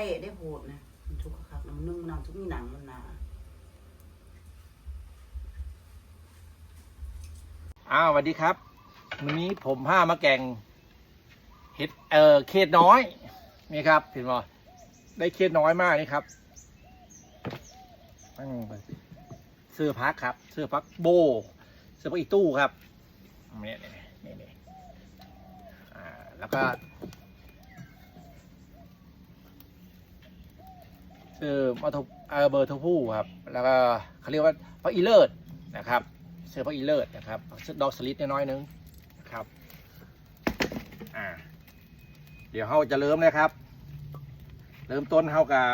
เตะได้โหดนะมันทุกข์ครับน้ำนึ่งมันนำทุกมีหนังมันหนาอ้าวสวัสดีครับ วันนี้ผมพามาแกงเห็ดเออเขตน้อยนี่ครับเห็นบ่ได้เขตน้อยมากนี่ครับเสื้อพักครับ เสื้อพักโบ เสื้อพักอีตู้ครับนี่นี่นี่นี่อ่าแล้วก็ เสื้อมาทเออเบอร์ทผู้ครับ แล้วก็เขาเรียกว่าพักอีเลิศนะครับเสื้อพระอีเลิศนะครับเสื้อดอกสลิดน้อยนึงนะครับอ่าเดี๋ยวเราจะเริ่มเลยครับ เริ่มต้นเรากับ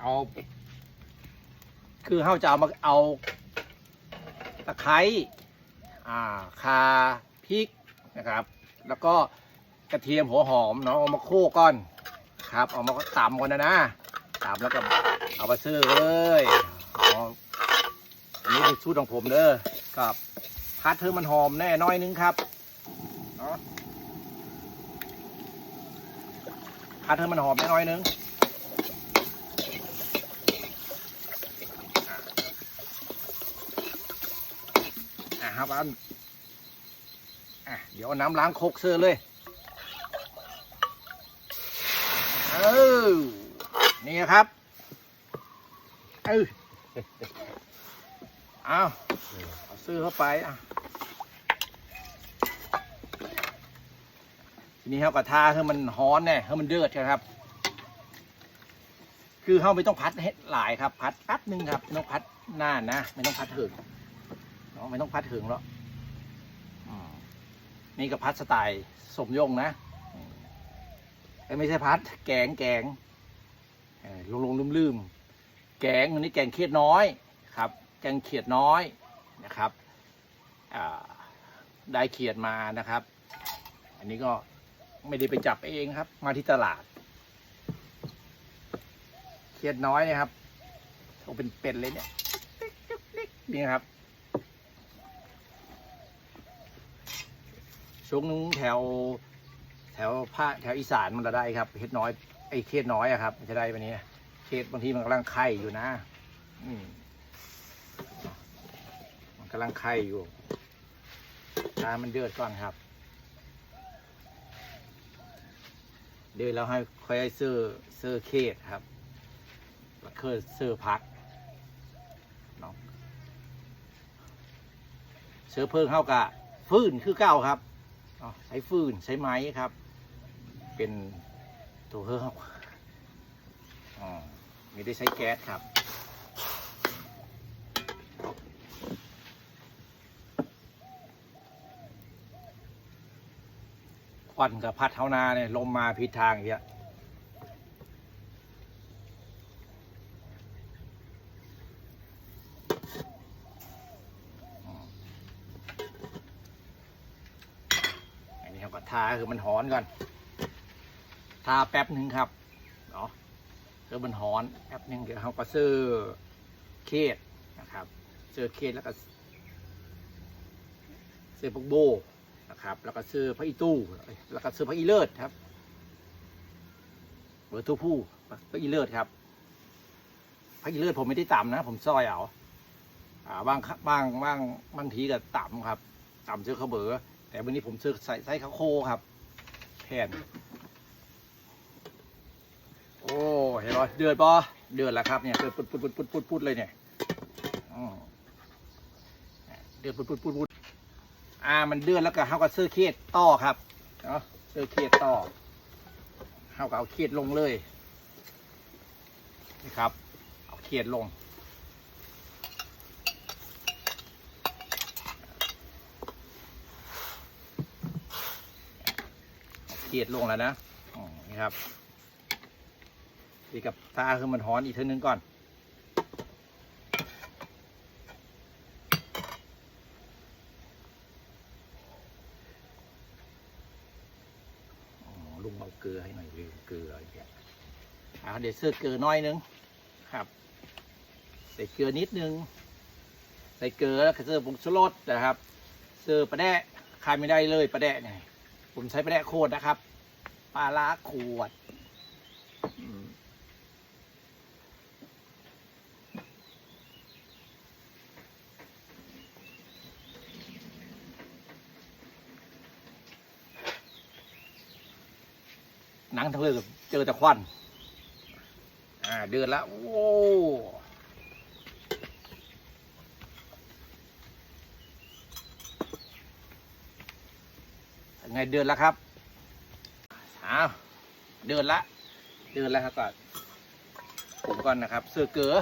เอา คือเราจะเอามาเอาตะไคร้อ่าคาพริกนะครับ แล้วก็ กระเทียมหัวหอมเนาะเอามาโคกก่อนครับ เอามาตำก่อนนะนะตำแล้วก็เอามาซื้อเลยอ๋ออันนี้เป็นสูตรของผมเด้อกับพัดเธอมันหอมแน่น้อยนึงครับเนาะพัดเธอมันหอมแน่น้อยนึงอะครับอันอะเดี๋ยวเอาน้ำล้างโคกเสื้อเลย เออนี่ครับ เออเอาเอาซื้อเข้าไปอะทีนี้เขากระทาให้มันฮ้อนแน่ให้มันเดือดครับ คือเขาไม่ต้องพัดให้หลายครับ พัดแป๊บหนึ่งครับไม่ต้องพัดนานนะไม่ต้องพัดถึงเนาะไม่ต้องพัดถึงหรอกมนี่ก็พัดสไตล์สมยงนะ ไม่ใช่พัด แกงแกงลงลงลืมลืมแกงอันนี้แกงเขียดน้อยครับ แกงเขียดน้อยนะครับได้เขียดมานะครับ อันนี้ก็ไม่ได้ไปจับเองครับ มาที่ตลาด เขียดน้อยนี่ยครับโอ้เป็นเป็ดเลยเนี่ยนี่ครับช่วงนึงแถว แถวภาคแถวอีสานมันจะได้ครับเห็ดน้อยไอ้เคสน้อยอะครับจะได้วันนี้เคสบางทีมันกำลังไข่อยู่นะอืมมันกำลังไข่อยู่ถ้ามันเดือดก่อนครับ เดือดแล้วให้ค่อยให้ซื้อซื้อเคสครับแล้วคือซื้อพักเนาะซื้อเพิ่งเข้ากับฟืนคือเก้าครับใช้ฟืนใช้ไม้ครับ เป็นตัวเพิ่มอ๋อไม่ได้ใช้แก๊สครับควันกับพัดเท้านาเนี่ยลมมาผิดทางเยอืมอันนี้ครับก็ทาคือมันหอนก่อน ทาแป๊บหนึ่งครับเนาะเสื้อมันหอนแป๊บหนึ่งเดี๋ยวเขาก็ซื้อเคสนะครับซื้อเคสแล้วก็ซื้อพวกโบนะครับ แล้วก็ซื้อพระอีตู้แล้วก็ซื้อพระอีเลิศครับเบอร์ตัวผู้พระอีเลิศครับพระอีเลิศผมไม่ได้ต่ำนะ ผมซอยเอาอ่าบางบางบางบางทีก็ต่ำครับ ต่ำซื้อข้าเบอร์แต่วันนี้ผมซื้อใส่ไส้ข้าโคครับ แทน อ้เห็นป่ะเดือดป่ะเดือดแล้วครับเนี่ยเดือดปุดปุดปุดปุดปุดปุดเลยเนี่ยเดือดปุดปุดปุดปุดอ่ามันเดือดแล้วก็เขาก็ซื้อเคสต่อครับเนาะเซื้อเคสต่อเขาก็เอาเคสลงเลยนี่ครับ เอาเคสลงเอาเคสลงแล้วนะนี่ครับ ดีกับตาคือมันฮ้อนอีกเท่านึงก่อน ลุงเอาเกลือให้หน่อยลืมเกลืออีกแล้วเดี๋ยวเสื้อเกลือน้อยนึงครับ ใส่เกลือนิดนึง ใส่เกลือแล้วก็เสื้อผงชูรสนะครับ เสื้อปลาแดะขาดไม่ได้เลยปลาแดะเนี่ยผมใช้ปลาแดะโคตรนะครับปลาล้าขวด หนังทั้งเรื่องเจอแต่ควันอ่าเดือนละโอ้ไงเดือนละครับอ้าวเดือนละ เดือนแล้วครับก่อนผมก่อนนะครับเสือเกลือ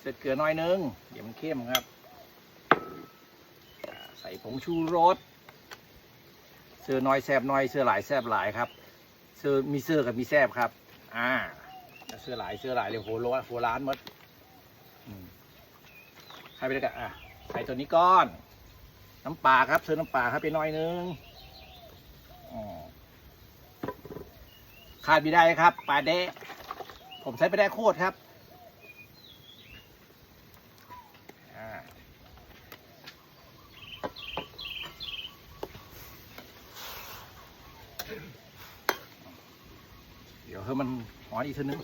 เสือเกลือน้อยนึง เดี๋ยวมันเข้มครับ ใส่ผงชูรส เสื้อน้อยแซบน้อยเสื้อหลายแซบหลายครับเสื้อมีเสื้อกับมีแซบครับ อ่าเสื้อหลายเสื้อหลายเลยโหโลโหร้านหมดใครไปเลยกันอะใส่ตัวนี้ก้อน น้ำปลาครับเสื้อน้ำปลาครับไปน้อยนึงอ๋อขาดไม่ได้ครับปลาเดะผมใช้ไปได้โคตรครับอ่าเดี๋ยวให้มันห อนอีกทีนึง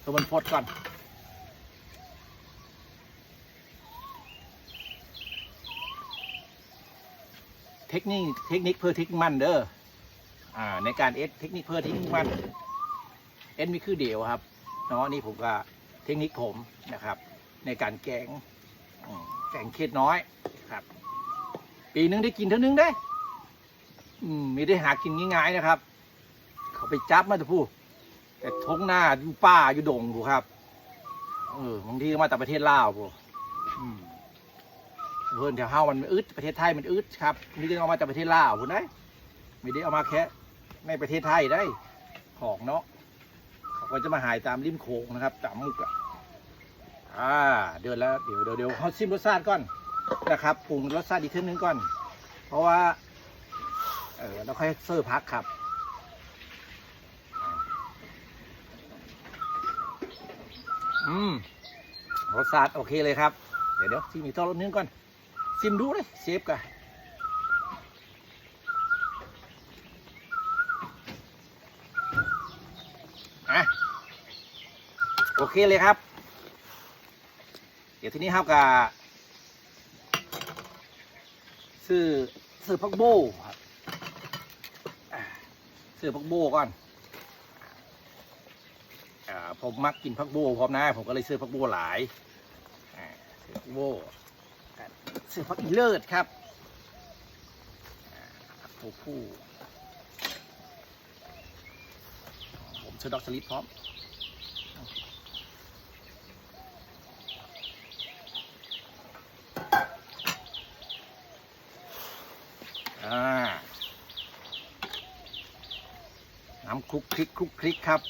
ให้มันฟดก่อนเทคนิคเทคนิคเพื่อเทคนิคมันเด้ออ่าในการเอสเทคนิคเพื่อเทคนิคมันเอสมีคือเดียวครับเนาะนี่ผมก็เทคนิคผมนะครับ ในการแกงแกงเค็ดน้อยครับ ปีนึงได้กินเท่านึงได้ อืมไม่ได้หากินง่ายๆนะครับ เขาไปจับมาแต่ผู้ แต่ทงหน้าอยู่ป่าอยู่ดงผู้ครับ เออบางทีก็มาจากประเทศลาวผู้อืมเพื่อนแถวเฮามันอึดประเทศไทยมันอึดครับนี่ก็เอามาจากประเทศลาวพุ่นได้ไม่ได้เอามาแค่ในประเทศไทยได้ ของเนาะเขาก็จะมาหายตามริมโขงนะครับตามมุกอะอ่าเดือนแล้วเดี๋ยวเดี๋ยวเดี๋ยวเขาชิมรสชาติก่อนนะครับปรุงรสชาติอีกทีนึงก่อน เพราะว่า เออเราค่อยเสิร์ฟพักครับ อืมรสชาติโอเคเลยครับ เดี๋ยวเดี๋ยวชิมอีกทอดรสนึงก่อน ซิมดูเลยเซฟกันอะโอเคเลยครับ เดี๋ยวทีนี้ครับกับซื้อซื้อพักโบครับซื้อพักโบก่อน อ่าผมมักกินพักโบพร้อมนะผมก็เลยซื้อพักโบหลายซื้อพักโบเสือพักอีเลิศครับตัวผู้ผมเชื่อดอกสลิปพร้อมน้ำคลุกคลิกคลุกคลิกครับ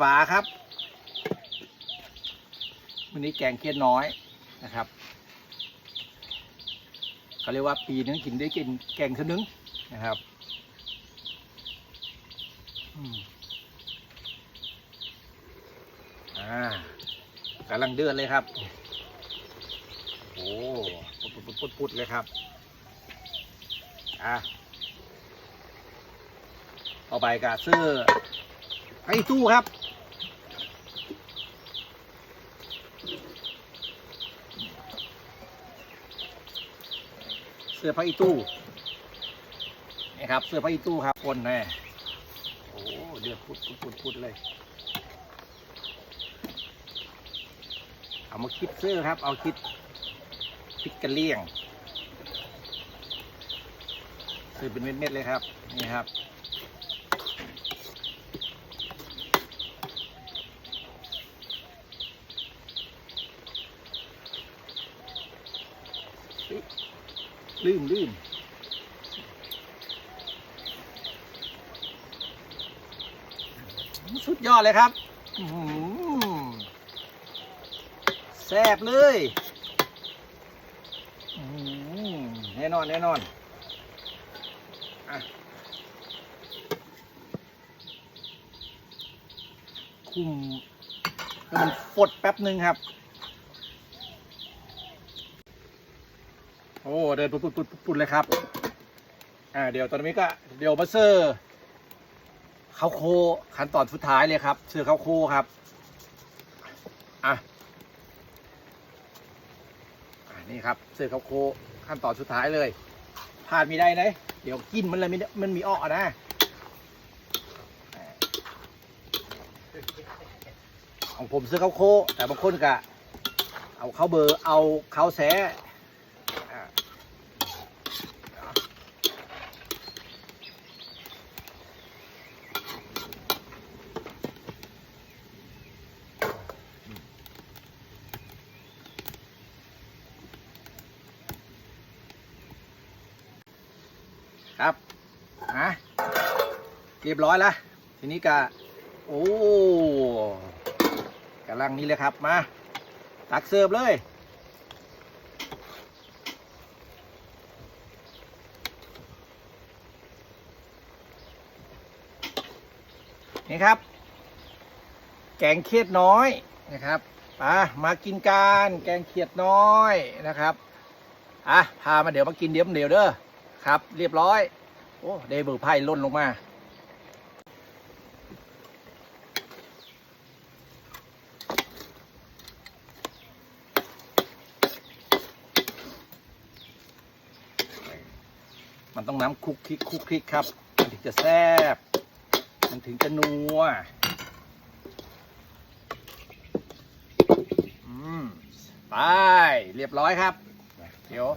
ฝาครับ วันนี้แกงเคียดน้อยนะครับเขาเรียกว่าปีนึงกินได้กินแกงเท่านึงนะครับอ่ากำลังเดือดเลยครับ โอ้ปุดปุดปุดปุดเลยครับ อะต่อไปกับเสื้อไอ้ตู้ครับ เสื้อผ้าอีตู้นะครับเสื้อผ้าอีตู้ครับคนแน่โอ้เดือดพุดพุดพุดพุดเลย เอามาคิดเสื้อครับ เอาคิดคิดกระเลี่ยงซื้อเป็นเม็ดๆเลยครับ นี่ครับ ลื่นลื่นสุดยอดเลยครับแซ่บเลยแน่นอน แน่นอนอะคุมให้มันฟดแป๊บหนึ่งครับ โอ้เดินปุดปุดปุดปุดเลยครับ อ่าเดี๋ยวตอนนี้ก็เดี๋ยวมาเซอร์ข้าโคขั้นตอนสุดท้ายเลยครับเซอร์ข้าโคครับอะอ่านี่ครับเสิร์ฟข้าโคขั้นตอนสุดท้ายเลยพลาดม่ได้นะเดี๋ยวกินมันเลยมันมีอ้อนะของผมซื้อข้าวโคแต่บางคนก็เอาข้าวเบอร์เอาข้าวแส ครับฮะเรียบร้อยแล้วทีนี้ก็โอ้กำลังนี้เลยครับมา ตักเสิร์ฟเลยนี่ครับ แกงเขียดน้อยนะครับมามากินกันแกงเขียดน้อยนะครับอะพามาเดี๋ยวมากินเดี๋ยวเดี๋ยวเด้อ ครับ เรียบร้อย โอ้เดบิวไพ่ล่นลงมา มันต้องน้ำคลุกคลิกคลุกคลิกครับ มันถึงจะแซ่บ มันถึงจะนัวอืมไป เรียบร้อยครับ เดี๋ยว